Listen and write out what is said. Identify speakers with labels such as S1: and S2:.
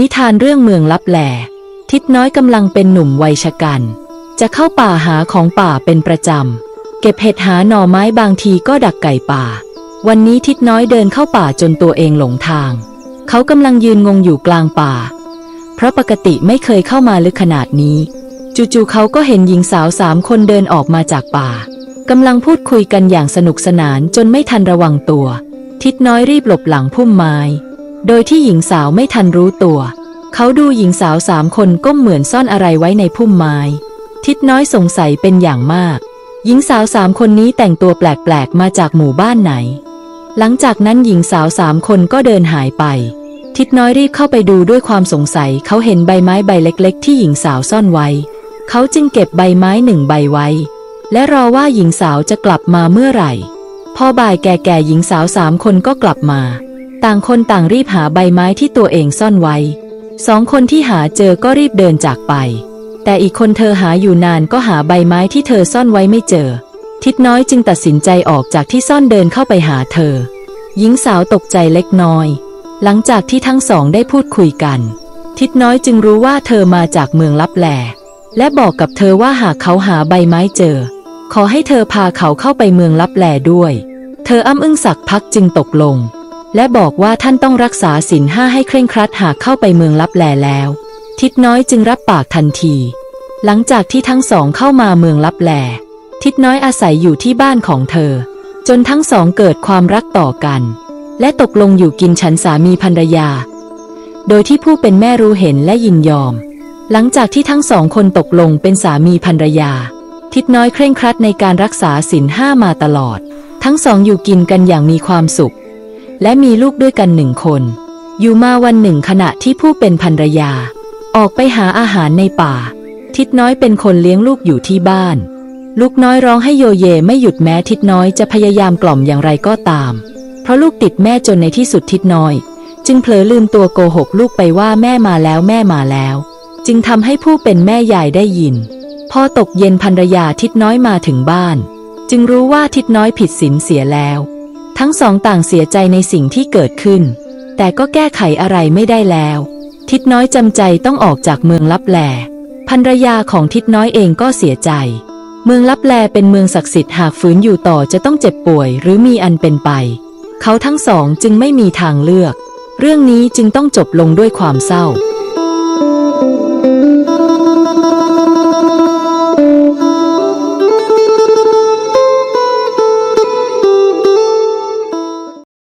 S1: นิทานเรื่องเมืองลับแลทิดน้อยกำลังเป็นหนุ่มวัยชะกัน จะเข้าป่าหาของป่าเป็นประจำ เก็บเห็ดหาหน่อไม้บางทีก็ดักไก่ป่า วันนี้ทิดน้อยเดินเข้าป่าจนตัวเองหลงทาง เขากำลังยืนงงอยู่กลางป่า เพราะปกติไม่เคยเข้ามาลึกขนาดนี้ จู่ๆเขาก็เห็นหญิงสาวสามคนเดินออกมาจากป่ากำลังพูดคุยกันอย่างสนุกสนานจนไม่ทันระวังตัว ทิดน้อยรีบหลบหลังพุ่มไม้ โดยที่หญิงสาวไม่ทันรู้ตัว เขาดูหญิงสาวสามคนก้มเหมือนซ่อนอะไรไว้ในพุ่มไม้ ทิดน้อยสงสัยเป็นอย่างมาก หญิงสาวสามคนนี้แต่งตัวแปลกๆ มาจากหมู่บ้านไหน หลังจากนั้นหญิงสาวสามคนก็เดินหายไป ทิดน้อยรีบเข้าไปดูด้วยความสงสัย เขาเห็นใบไม้ใบเล็กๆ ที่หญิงสาวซ่อนไว้ เขาจึงเก็บใบไม้หนึ่งใบไว้ และรอว่าหญิงสาวจะกลับมาเมื่อไหร่ พอบ่ายแก่ๆหญิงสาวสามคนก็กลับมา ต่างคนต่างรีบหาใบไม้ที่ตัวเองซ่อนไว้ สองคนที่หาเจอก็รีบเดินจากไป แต่อีกคนเธอหาอยู่นานก็หาใบไม้ที่เธอซ่อนไว้ไม่เจอ ทิดน้อยจึงตัดสินใจออกจากที่ซ่อนเดินเข้าไปหาเธอ หญิงสาวตกใจเล็กน้อย หลังจากที่ทั้งสองได้พูดคุยกัน ทิดน้อยจึงรู้ว่าเธอมาจากเมืองลับแล และบอกกับเธอว่าหากเขาหาใบไม้เจอ ขอให้เธอพาเขาเข้าไปเมืองลับแลด้วย เธออ้ำอึ้งสักพักจึงตกลง และบอกว่าท่านต้องรักษาศีลห้าให้เคร่งครัดหากเข้าไปเมืองลับแลแล้ว ทิดน้อยจึงรับปากทันที หลังจากที่ทั้งสองเข้ามาเมืองลับแล ทิดน้อยอาศัยอยู่ที่บ้านของเธอ จนทั้งสองเกิดความรักต่อกัน และตกลงอยู่กินฉันสามีภรรยา โดยที่ผู้เป็นแม่รู้เห็นและยินยอม หลังจากที่ทั้งสองคนตกลงเป็นสามีภรรยา ทิดน้อยเคร่งครัดในการรักษาศีลห้ามาตลอด ทั้งสองอยู่กินกันอย่างมีความสุข และมีลูกด้วยกันหนึ่งคน อยู่มาวันหนึ่งขณะที่ผู้เป็นภรรยา ออกไปหาอาหารในป่า ทิดน้อยเป็นคนเลี้ยงลูกอยู่ที่บ้าน ลูกน้อยร้องให้โยเยไม่หยุดแม้ทิดน้อยจะพยายามกล่อมอย่างไรก็ตาม เพราะลูกติดแม่จนในที่สุดทิดน้อย จึงเผลอลืมตัวโกหกลูกไปว่าแม่มาแล้วแม่มาแล้ว จึงทำให้ผู้เป็นแม่ยายได้ยิน พอตกเย็นภรรยาทิดน้อยมาถึงบ้าน จึงรู้ว่าทิดน้อยผิดศีลเสียแล้ว ทั้งสองต่างเสียใจในสิ่งที่เกิดขึ้น แต่ก็แก้ไขอะไรไม่ได้แล้ว ทิดน้อยจำใจต้องออกจากเมืองลับแลภรรยาของทิดน้อยเองก็เสียใจ เมืองลับแลเป็นเมืองศักดิ์สิทธิ์หากฝืนอยู่ต่อจะต้องเจ็บป่วยหรือมีอันเป็นไป เขาทั้งสองจึงไม่มีทางเลือก เรื่องนี้จึงต้องจบลงด้วยความเศร้า